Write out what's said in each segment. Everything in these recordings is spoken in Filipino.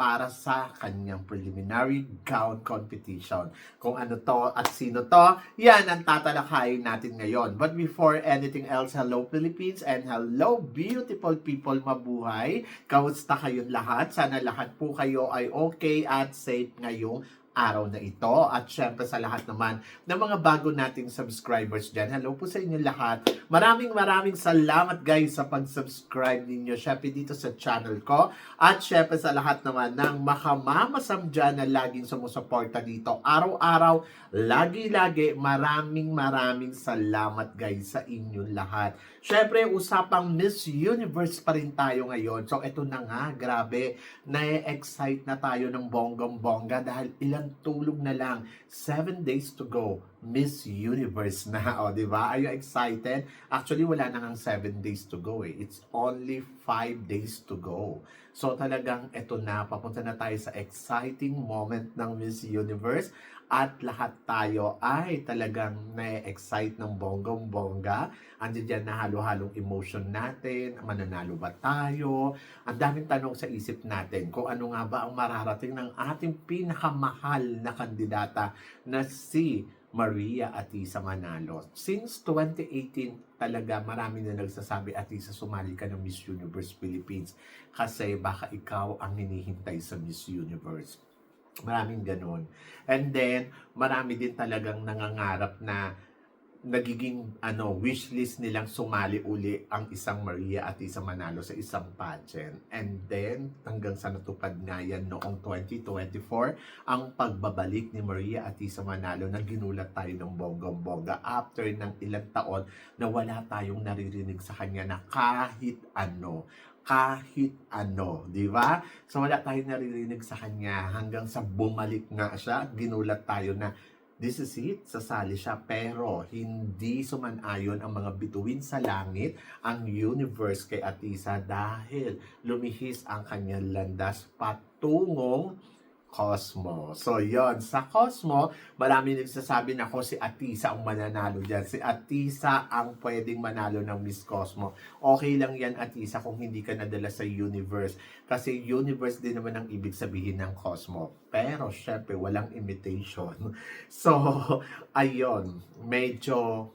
para sa kanyang preliminary gown competition. Kung ano to at sino to, yan ang tatalakayin natin ngayon. But before anything else, hello Philippines and hello beautiful people mabuhay. Kamusta kayong lahat? Sana lahat po kayo ay okay at safe ngayong araw na ito. At syempre sa lahat naman ng mga bago nating subscribers dyan. Hello po sa inyo lahat. Maraming maraming salamat guys sa pag-subscribe ninyo. Syempre dito sa channel ko. At syempre sa lahat naman ng makamamasam dyan na laging sumusuporta dito. Araw-araw, lagi-lagi, maraming maraming salamat guys sa inyong lahat. Syempre, usapang Miss Universe pa rin tayo ngayon. So, ito na nga, grabe, na-excite na tayo ng bonggong-bongga dahil tulog na lang. Seven days to go. Miss Universe na, o, di ba? Are you excited? Actually, wala na nga seven days to go eh. It's only five days to go. So, talagang ito na, papunta na tayo sa exciting moment ng Miss Universe at lahat tayo ay talagang na-excite ng bonggong-bongga. Andiyan dyan na halo-halong emotion natin, mananalo ba tayo? Ang daming tanong sa isip natin kung ano nga ba ang mararating ng ating pinakamahal na kandidata na si Maria Atisa Manalo. Since 2018, talaga marami na nagsasabi Atisa sumali ka ng Miss Universe Philippines kasi baka ikaw ang hinihintay sa Miss Universe. Maraming ganun. And then, marami din talagang nangangarap na nagiging ano wishlist nilang sumali uli ang isang Maria at isang Manalo sa isang pageant. And then, hanggang sa natupad nga yan noong 2024, ang pagbabalik ni Maria at isang Manalo na ginulat tayo ng bonggang-bongga after ng ilang taon na wala tayong naririnig sa kanya na kahit ano kahit ano, di ba? So wala tayong naririnig sa kanya hanggang sa bumalik nga siya, ginulat tayo na this is it, sasali siya. Pero hindi sumanayon ang mga bituin sa langit, ang universe kay Atisa dahil lumihis ang kanyang landas patungong Cosmo. So, yon Sa Cosmo, marami nagsasabi na ako si Atisa ang mananalo dyan. Si Atisa ang pwedeng manalo ng Miss Cosmo. Okay lang yan, Atisa, kung hindi ka nadala sa universe. Kasi universe din naman ang ibig sabihin ng Cosmo. Pero, syempre, walang imitation. So, ayon medyo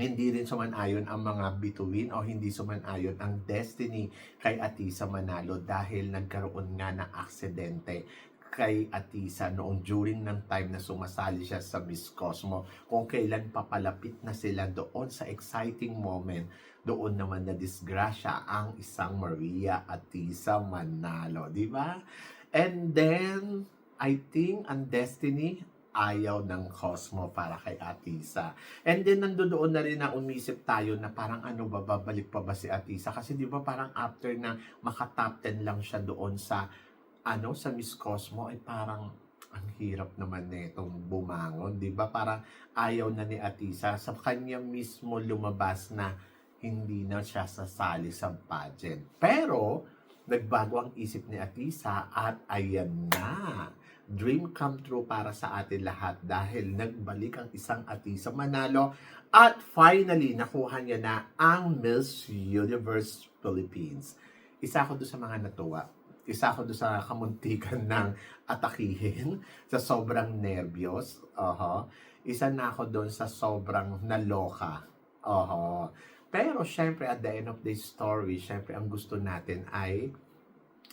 hindi rin sumanayon ang mga bituin o hindi sumanayon ang destiny kay Atisa Manalo dahil nagkaroon nga ng aksidente kay Atisa noong during ng time na sumasali siya sa Miss Cosmo kung kailan papalapit na sila doon sa exciting moment doon naman na disgrasya ang isang Maria Atisa Manalo, di ba? And then, I think ang destiny ayaw ng Cosmo para kay Atisa. And then nandoon na rin na umisip tayo na parang ano ba, babalik pa ba si Atisa? Kasi di ba parang after na maka-top 10 lang siya doon sa ano sa Miss Cosmo ay parang ang hirap naman nitong bumangon, 'di ba? Parang ayaw na ni Atisa sa kanya mismo lumabas na hindi na siya sasali sa pageant. Pero nagbago ang isip ni Atisa at ayan na. Dream come true para sa atin lahat dahil nagbalik ang isang Atisa Manalo at finally nakuha niya na ang Miss Universe Philippines. Isa ako doon sa mga natuwa isa ako doon sa kamuntikan ng atakihin sa sobrang nervyos. Oho. Isa na ako doon sa sobrang naloka. Oho. Pero syempre at the end of the story, syempre ang gusto natin ay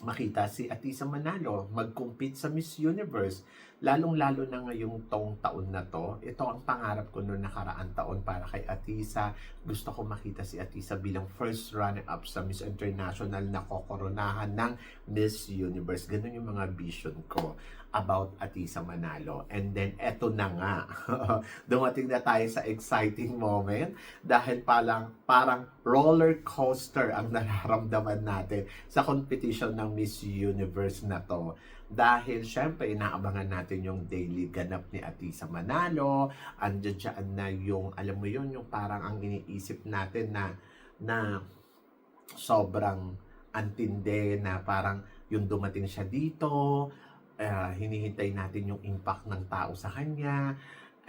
makita si Atisa Manalo mag-compete sa Miss Universe. Lalong-lalo na ngayong tong taon na to. Ito ang pangarap ko noong nakaraan taon para kay Atisa. Gusto ko makita si Atisa bilang first runner-up sa Miss International na kokoronahan ng Miss Universe. Ganun yung mga vision ko about Atisa Manalo. And then, eto na nga. Dumating na tayo sa exciting moment dahil palang, parang roller coaster ang nararamdaman natin sa competition ng Miss Universe na to. Dahil syempre inaabangan natin yung daily ganap ni Atisa Manalo, andyan dyan na yung, alam mo yun, yung parang ang iniisip natin na, na sobrang antinde na parang yung dumating siya dito, ah, hinihintay natin yung impact ng tao sa kanya.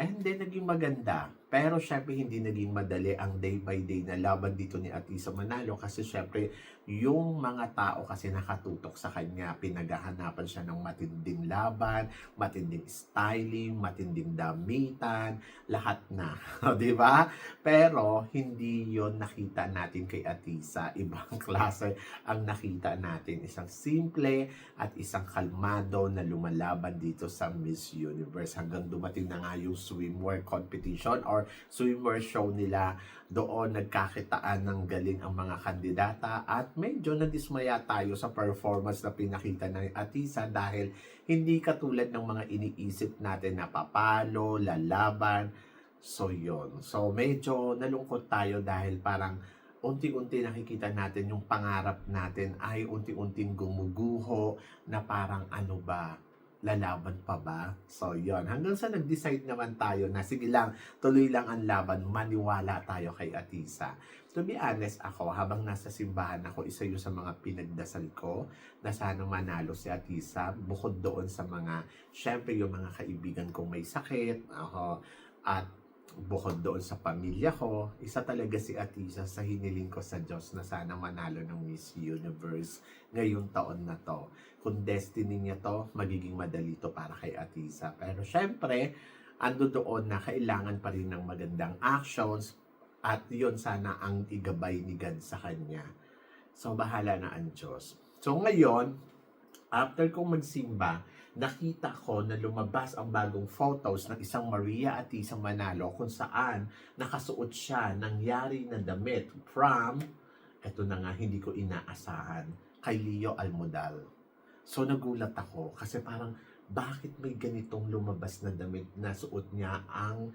And then, naging maganda. Pero, syempre, hindi naging madali ang day by day na laban dito ni Atisa Manalo. Kasi, syempre, yung mga tao kasi nakatutok sa kanya, pinaghahanapan siya ng matinding laban, matinding styling, matinding damitan, lahat na. di ba? Pero, hindi yon nakita natin kay Atisa. Ibang klase ang nakita natin. Isang simple at isang kalmado na lumalaban dito sa Miss Universe hanggang dumating na nga yung swimwear competition or swimwear show nila. Doon nagkakitaan ng galing ang mga kandidata at medyo nadismaya tayo sa performance na pinakita ng Atisa dahil hindi katulad ng mga iniisip natin na papalo, lalaban, so yon So medyo nalungkot tayo dahil parang unti-unti nakikita natin yung pangarap natin ay unti-unting gumuguho na parang ano ba, lalaban pa ba? So, yon Hanggang sa nag-decide naman tayo na sige lang, tuloy lang ang laban, maniwala tayo kay Atisa. To be honest ako, habang nasa simbahan ako, isa yun sa mga pinagdasal ko na sana manalo si Atisa. Bukod doon sa mga, syempre yung mga kaibigan kong may sakit, ako, at bukod doon sa pamilya ko, isa talaga si Atisa sa hiniling ko sa Diyos na sana manalo ng Miss Universe ngayong taon na to. Kung destiny niya to, magiging madali to para kay Atisa. Pero syempre, ando doon na kailangan pa rin ng magandang actions at yon sana ang igabay ni God sa kanya. So, bahala na ang Diyos. So, ngayon, after kong magsimba, nakita ko na lumabas ang bagong photos ng isang Maria at isang Manalo kung saan nakasuot siya ng yari na damit from, eto na nga, hindi ko inaasahan, kay Leo Almodal. So nagulat ako kasi parang bakit may ganitong lumabas na damit na suot niya ang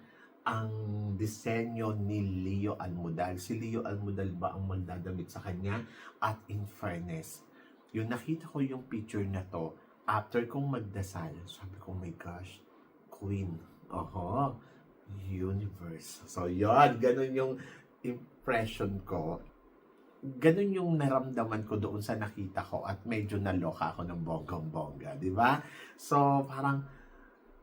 ang disenyo ni Leo Almodal. Si Leo Almodal ba ang magdadamit sa kanya? At in fairness, yung nakita ko yung picture na to, after kong magdasal, sabi ko, oh my gosh, Queen. Oho, Universe. So, yon ganun yung impression ko. Ganun yung naramdaman ko doon sa nakita ko at medyo naloka ako ng bonggang-bongga, di ba? So, parang,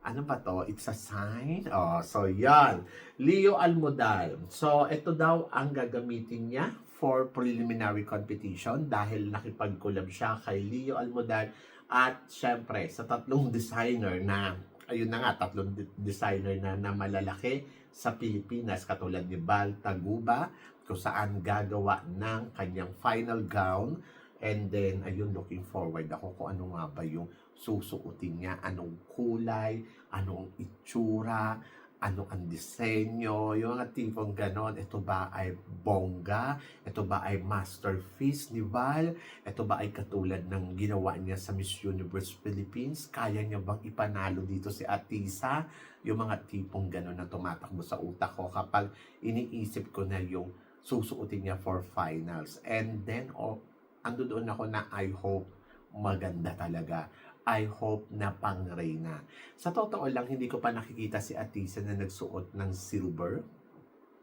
ano ba to? It's a sign? Oh, so, yan. Leo Almodal. So, ito daw ang gagamitin niya for preliminary competition dahil nakipag-collab siya kay Leo Almodal at syempre, sa tatlong designer na, ayun na nga, tatlong de- designer na, na malalaki sa Pilipinas, katulad ni Bal Taguba, kung saan gagawa ng kanyang final gown. And then, ayun, looking forward ako kung ano nga ba yung susuotin niya, anong kulay, anong itsura, ano ang disenyo, yung mga tipong ganon. Ito ba ay bongga? Ito ba ay masterpiece ni Val? Ito ba ay katulad ng ginawa niya sa Miss Universe Philippines? Kaya niya bang ipanalo dito si Atisa? Yung mga tipong ganon na tumatakbo sa utak ko kapag iniisip ko na yung susuotin niya for finals. And then, oh, ando doon ako na I hope maganda talaga. I hope na pang Reyna. Sa totoo lang, hindi ko pa nakikita si Atisa na nagsuot ng silver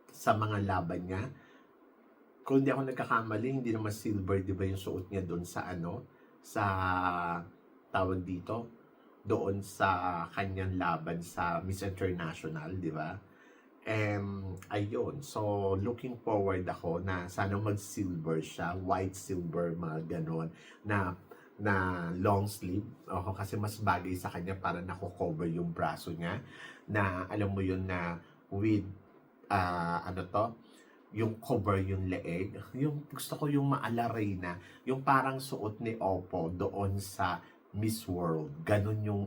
sa mga laban niya. Kung hindi ako nagkakamali, hindi naman silver, di ba yung suot niya doon sa ano, sa tawag dito, doon sa kanyang laban sa Miss International, di ba? Um, ayun. So, looking forward ako na sana mag-silver siya, white silver, mga ganon, na na long sleeve. Ako kasi mas bagay sa kanya para nako-cover yung braso niya na alam mo yun na with ah, ano to yung cover yung leeg. Yung gusto ko yung maalaray na yung parang suot ni Oppo doon sa Miss World. Ganun yung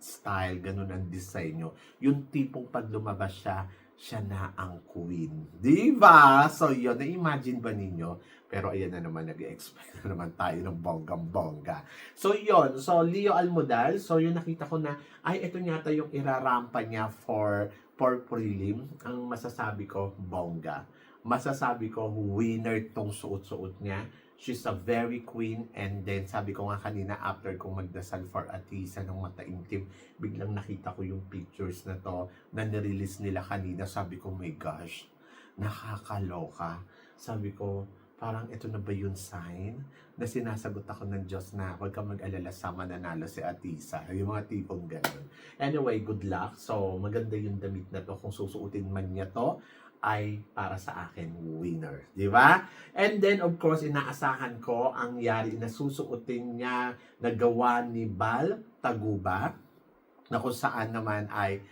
style, ganun ang disenyo. Yung tipong pag lumabas siya, siya na ang queen. Di ba? So, yun. Na-imagine ba ninyo? Pero ayan na naman, nag-expect na naman tayo ng bonggang-bongga. So, yun. So, Leo Almodal. So, yun nakita ko na, ay, ito yata yung irarampa niya for, for prelim. Ang masasabi ko, bongga. Masasabi ko, winner tong suot-suot niya. She's a very queen and then sabi ko nga kanina after kong magdasal for Atisa ng mataimtim, biglang nakita ko yung pictures na to na nirelease nila kanina. Sabi ko, my gosh, nakakaloka. Sabi ko, parang ito na ba yung sign na sinasagot ako ng Diyos na huwag kang mag-alala sa mananalo si Atisa. Yung mga tipong ganun. Anyway, good luck. So, maganda yung damit na to. Kung susuotin man niya to, ay para sa akin winner. Di ba? And then, of course, inaasahan ko ang yari na susuotin niya na gawa ni Bal Taguba na kung saan naman ay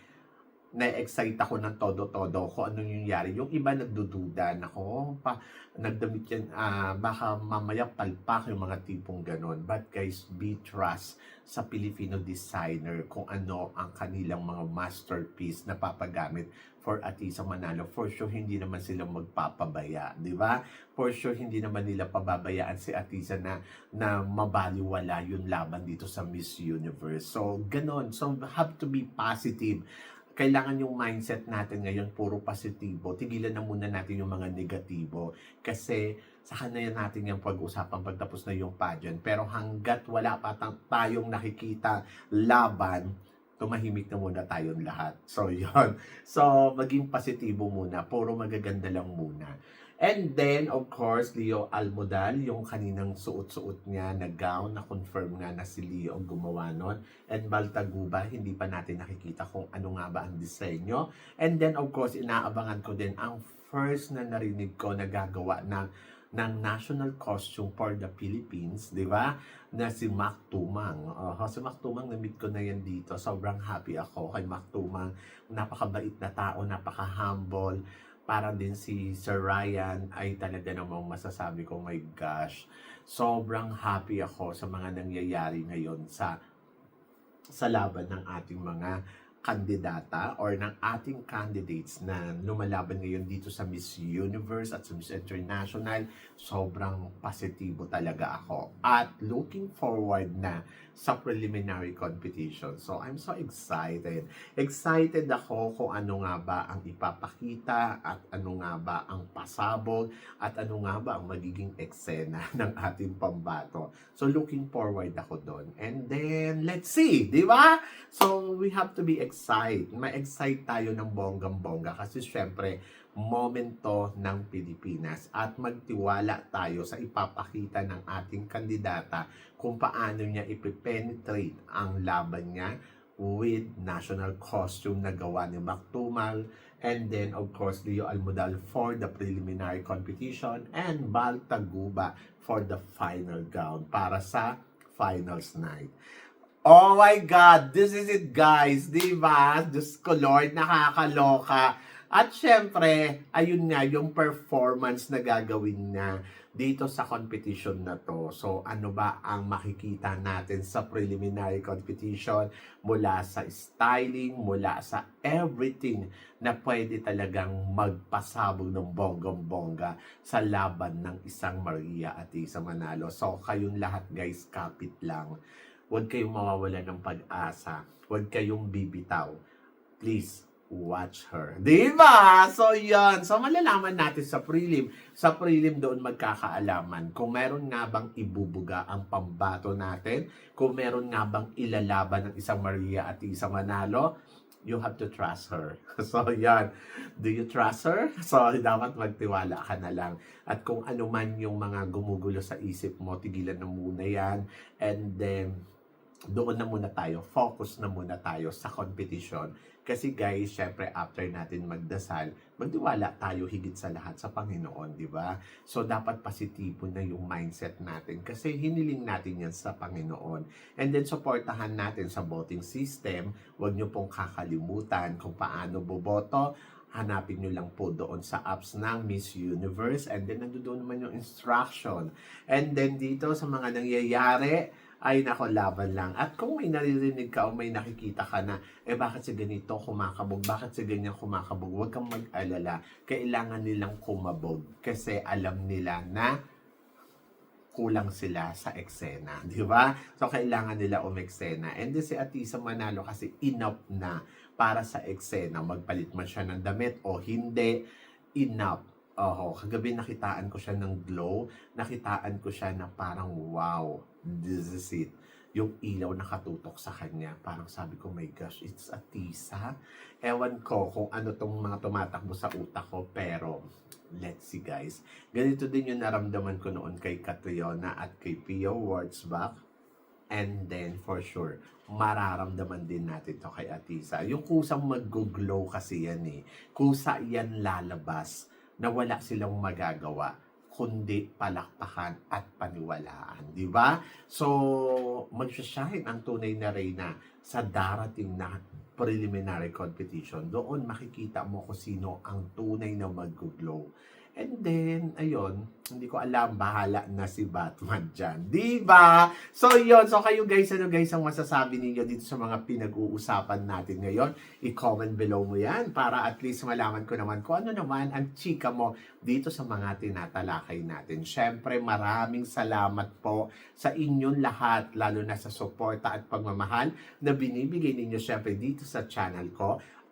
na-excite ako ng todo-todo kung ano yung yari. Yung iba nagdududa na ko, pa, nagdamit yan, ah, baka mamaya palpak yung mga tipong ganon. But guys, be trust sa Filipino designer kung ano ang kanilang mga masterpiece na papagamit for Atisa Manalo. For sure, hindi naman sila magpapabaya, di ba? For sure, hindi naman nila pababayaan si Atisa na, na mabaliwala yung laban dito sa Miss Universe. So, ganon. So, have to be positive kailangan yung mindset natin ngayon puro positibo. Tigilan na muna natin yung mga negatibo. Kasi sa na natin yung pag-usapan pagtapos na yung pageant. Pero hanggat wala pa tayong nakikita laban, tumahimik na muna tayong lahat. So, yon So, maging positibo muna. Puro magaganda lang muna. And then, of course, Leo Almodal, yung kaninang suot-suot niya na gown, na confirm nga na si Leo ang gumawa nun. And Baltaguba, hindi pa natin nakikita kung ano nga ba ang disenyo. And then, of course, inaabangan ko din ang first na narinig ko na gagawa ng ng national costume for the Philippines, di ba? Na si Mac Tumang. Uh, si Mac Tumang, na-meet ko na yan dito. Sobrang happy ako kay Mac Tumang. Napakabait na tao, napaka-humble. Para din si Sir Ryan ay talaga namang masasabi ko, my gosh, sobrang happy ako sa mga nangyayari ngayon sa sa laban ng ating mga kandidata or ng ating candidates na lumalaban ngayon dito sa Miss Universe at sa Miss International, sobrang positibo talaga ako. At looking forward na sa preliminary competition. So, I'm so excited. Excited ako kung ano nga ba ang ipapakita at ano nga ba ang pasabog at ano nga ba ang magiging eksena ng ating pambato. So, looking forward ako doon. And then, let's see, di ba? So, we have to be excited. Ma-excite tayo ng bonggang-bongga kasi syempre, momento ng Pilipinas at magtiwala tayo sa ipapakita ng ating kandidata kung paano niya ipipenetrate ang laban niya with national costume na gawa ni Mactumal and then of course Leo Almodal for the preliminary competition and Bal Taguba for the final gown para sa finals night. Oh my God! This is it guys! Di ba? Diyos ko Lord, nakakaloka. At syempre, ayun nga, yung performance na gagawin niya dito sa competition na to. So, ano ba ang makikita natin sa preliminary competition mula sa styling, mula sa everything na pwede talagang magpasabog ng bonggang-bongga sa laban ng isang Maria at isang Manalo. So, kayong lahat guys, kapit lang. Huwag kayong mawawala ng pag-asa. Huwag kayong bibitaw. Please, watch her. Di ba? So, yan. So, malalaman natin sa prelim. Sa prelim doon magkakaalaman kung meron nga bang ibubuga ang pambato natin, kung meron nga bang ilalaban ng isang Maria at isang Manalo, you have to trust her. So, yan. Do you trust her? So, dapat magtiwala ka na lang. At kung ano man yung mga gumugulo sa isip mo, tigilan na muna yan. And then, doon na muna tayo, focus na muna tayo sa competition. Kasi guys, syempre after natin magdasal, magdiwala tayo higit sa lahat sa Panginoon, di ba? So dapat positibo na yung mindset natin kasi hiniling natin yan sa Panginoon. And then supportahan natin sa voting system. Huwag nyo pong kakalimutan kung paano boboto hanapin nyo lang po doon sa apps ng Miss Universe and then nandoon naman yung instruction. And then dito sa mga nangyayari, ay nako laban lang. At kung may naririnig ka o may nakikita ka na, eh bakit si ganito kumakabog, bakit si ganyan kumakabog, huwag kang mag-alala. Kailangan nilang kumabog kasi alam nila na kulang sila sa eksena, di ba? So, kailangan nila umeksena. And then si Atisa Manalo kasi enough na para sa eksena. Magpalit man siya ng damit o hindi, enough. Oho, kagabi nakitaan ko siya ng glow, nakitaan ko siya na parang wow, this is it. yung ilaw nakatutok sa kanya. Parang sabi ko, my gosh, it's a tisa. Ewan ko kung ano tong mga tumatakbo sa utak ko, pero let's see guys. Ganito din yung naramdaman ko noon kay Catriona at kay Pio Wurzbach. And then, for sure, mararamdaman din natin to kay Atisa. Yung kusang mag-glow kasi yan eh. Kusa yan lalabas na wala silang magagawa kundi palakpakan at paniwalaan, di ba? So, magsashine ang tunay na reyna sa darating na preliminary competition. Doon makikita mo kung sino ang tunay na mag-glow. And then, ayun, hindi ko alam, bahala na si Batman dyan. Di ba? So, yun. So, kayo guys, ano guys ang masasabi ninyo dito sa mga pinag-uusapan natin ngayon? I-comment below mo yan para at least malaman ko naman kung ano naman ang chika mo dito sa mga tinatalakay natin. Siyempre, maraming salamat po sa inyong lahat, lalo na sa suporta at pagmamahal na binibigay ninyo siyempre dito sa channel ko.